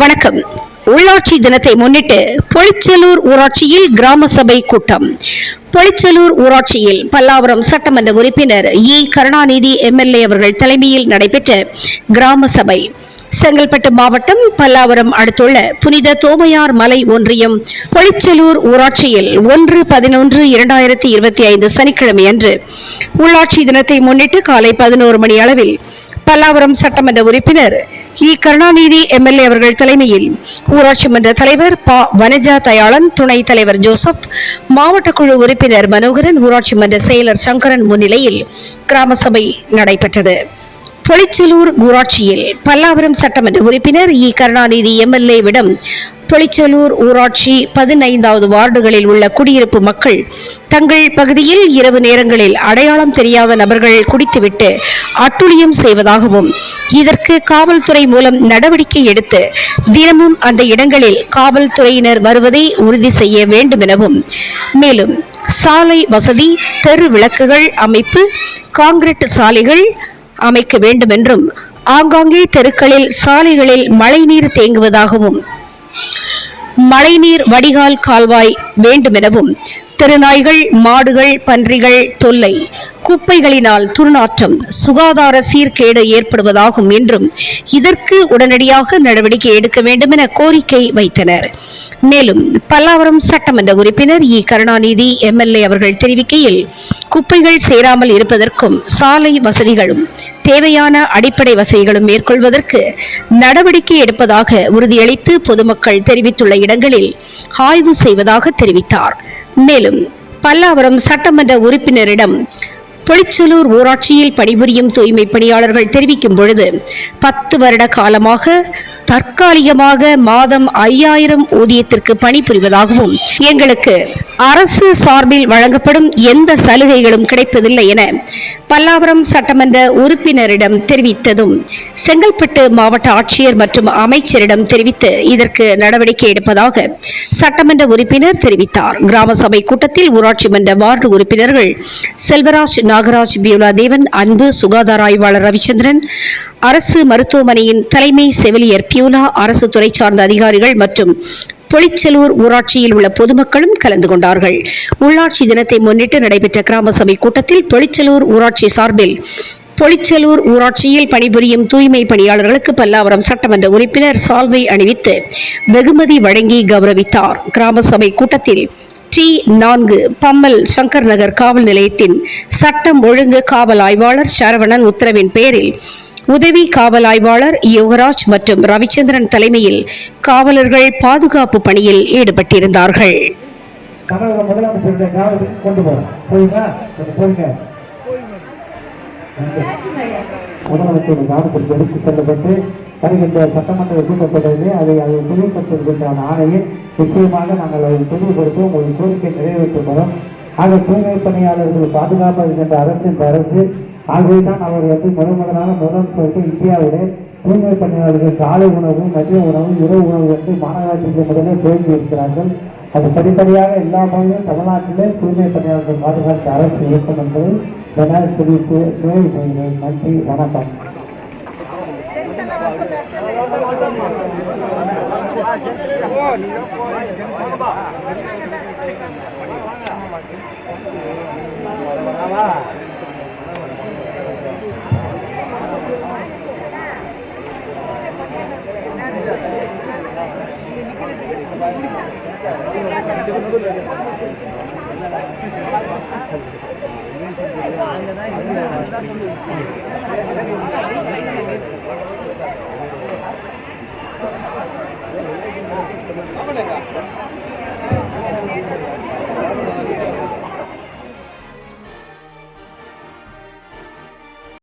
வணக்கம். உள்ளாட்சி தினத்தை முன்னிட்டு பொளிச்சலூர் ஊராட்சியில் கிராம சபை கூட்டம். பொளிச்சலூர் ஊராட்சியில் பல்லாவரம் சட்டமன்ற உறுப்பினர் இ. கருணாநிதி எம்எல்ஏ அவர்கள் தலைமையில் நடைபெற்ற கிராம சபை. செங்கல்பட்டு மாவட்டம் பல்லாவரம் அடுத்துள்ள புனித தோமையார் மலை ஒன்றியம் பொளிச்சலூர் ஊராட்சியில் ஒன்று பதினொன்று இரண்டாயிரத்தி இருபத்தி ஐந்து சனிக்கிழமை அன்று உள்ளாட்சி தினத்தை முன்னிட்டு காலை பதினோரு மணி அளவில் பல்லாவரம் சட்டமன்ற உறுப்பினர் இ. கருணாநிதி எம்எல்ஏ அவர்கள் தலைமையில் ஊராட்சி மன்ற தலைவர் ப. வனஜா தயாளன் துணைத் தலைவர் ஜோசப் மாவட்ட குழு உறுப்பினர் மனோகரன் ஊராட்சி மன்ற செயலர் சங்கரன் முன்னிலையில் கிராம சபை நடைபெற்றது. பொளிச்சலூர் ஊராட்சியில் பல்லாவரம் சட்டமன்ற உறுப்பினர் இ. கருணாநிதி எம்எல்ஏவிடம் பொளிச்சலூர் ஊராட்சி பதினைந்தாவது வார்டுகளில் உள்ள குடியிருப்பு மக்கள் தங்கள் பகுதியில் இரவு நேரங்களில் அடையாளம் தெரியாத நபர்கள் குடித்துவிட்டு அட்டுழியம் செய்வதாகவும் இதற்கு காவல்துறை மூலம் நடவடிக்கை எடுத்து தினமும் அந்த இடங்களில் காவல்துறையினர் வருவதை உறுதி செய்ய வேண்டும் எனவும் மேலும் சாலை வசதி தெரு விளக்குகள் அமைப்பு காங்கிரீட் சாலைகள் அமைக்க வேண்டும் என்றும் ஆங்காங்கே தெருக்களில் சாலைகளில் மழைநீர் தேங்குவதாகவும் மழைநீர் வடிகால் கால்வாய் வேண்டுமெனவும் திருநாய்கள் மாடுகள் பன்றிகள் தொல்லை குப்பைகளினால் துர்நாற்றம் சுகாதார சீர்கேடு ஏற்படுவதாகும் என்றும் இதற்கு உடனடியாக நடவடிக்கை எடுக்க வேண்டும் என கோரிக்கை வைத்தனர். மேலும் பல்லாவரம் சட்டமன்ற உறுப்பினர் இ. கருணாநிதி எம்எல்ஏ அவர்கள் தெரிவிக்கையில் குப்பைகள் சேராமல் இருப்பதற்கும் சாலை வசதிகளும் தேவையான அடிப்படை வசதிகளும் மேற்கொள்வதற்கு நடவடிக்கை எடுப்பதாக உறுதியளித்து பொதுமக்கள் தெரிவித்துள்ள இடங்களில் ஆய்வு செய்வதாக தெரிவித்தார். மேலும் பல்லாவரம் சட்டமன்ற உறுப்பினரிடம் பொளிச்சலூர் ஊராட்சியில் பணிபுரியும் தூய்மை பணியாளர்கள் தெரிவிக்கும் பொழுது பத்து வருட காலமாக தற்காலிகமாக மாதம் ஐயாயிரம் ஊதியத்திற்கு பணிபுரிவதாகவும் எங்களுக்கு அரசு சார்பில் வழங்கப்படும் எந்த சலுகைகளும் கிடைப்பதில்லை என பல்லாவரம் சட்டமன்ற உறுப்பினரிடம் தெரிவித்ததும் செங்கல்பட்டு மாவட்ட ஆட்சியர் மற்றும் அமைச்சரிடம் தெரிவித்து இதற்கு நடவடிக்கை எடுப்பதாக சட்டமன்ற உறுப்பினர் தெரிவித்தார். கிராம சபை கூட்டத்தில் ஊராட்சி மன்ற வார்டு உறுப்பினர்கள் செல்வராஜ் நாகராஜ் பியூலாதேவன் அன்பு சுகாதார ஆய்வாளர் ரவிச்சந்திரன் அரசு மருத்துவமனையின் தலைமை செவிலியர் பியூலா அரசு துறை சார்ந்த அதிகாரிகள் மற்றும் பொளிச்சலூர் ஊராட்சியில் உள்ள பொதுமக்களும் கலந்து கொண்டார்கள். உள்ளாட்சி தினத்தை முன்னிட்டு நடைபெற்ற கிராம சபை கூட்டத்தில் பொளிச்சலூர் ஊராட்சி சார்பில் பொளிச்சலூர் ஊராட்சியில் பணிபுரியும் தூய்மை பணியாளர்களுக்கு பல்லாவரம் சட்டமன்ற உறுப்பினர் சால்வை அணிவித்து வெகுமதி வழங்கி கௌரவித்தார். கிராம சபை கூட்டத்தில் டி நான்கு பம்மல் சங்கர் நகர் காவல் நிலையத்தின் சட்டம் ஒழுங்கு காவல் ஆய்வாளர் சரவணன் உத்தரவின் பேரில் உதவி காவல் ஆய்வாளர் யோகராஜ் மற்றும் ரவிச்சந்திரன் தலைமையில் காவலர்கள் பாதுகாப்பு பணியில் ஈடுபட்டிருந்தார்கள். கொண்டு போறோம் கொஞ்சம் முதலமைச்சர் முதலமைச்சருடைய கவனத்திற்கு எடுத்து செல்லப்பட்டு வருகின்ற சட்டமன்ற கூட்டத்தொடரிலே அதை அதை தெளிவுபடுத்துவதற்கான ஆணையை நிச்சயமாக நாங்கள் அதை தெளிவுபடுத்தி உங்கள் கோரிக்கை நிறைவேற்றும் ஆக தூய்மை பணியாளர்கள் பாதுகாப்பாக இருக்கின்ற அரசு இந்த தான் ஆகவேதான் அவர் வந்து முதல் முதலாக முதலமைச்சருக்கு இந்தியாவிலே தூய்மை பணியாளர்கள் காலை உணவு மதிய உணவு இரவு உணவு வந்து மாநகராட்சிக்கு முதலே துவங்கி இருக்கிறார்கள். அது படிப்படியாக எல்லா மொழியும் தமிழ்நாட்டிலே தூய்மை பணியாளர்கள் பாதுகாப்பு அரசு இயக்கம் என்பதை பெனால் குடிக்கு துணை செய்கிறேன் நன்றி வணக்கம் Thank you. அவனுங்க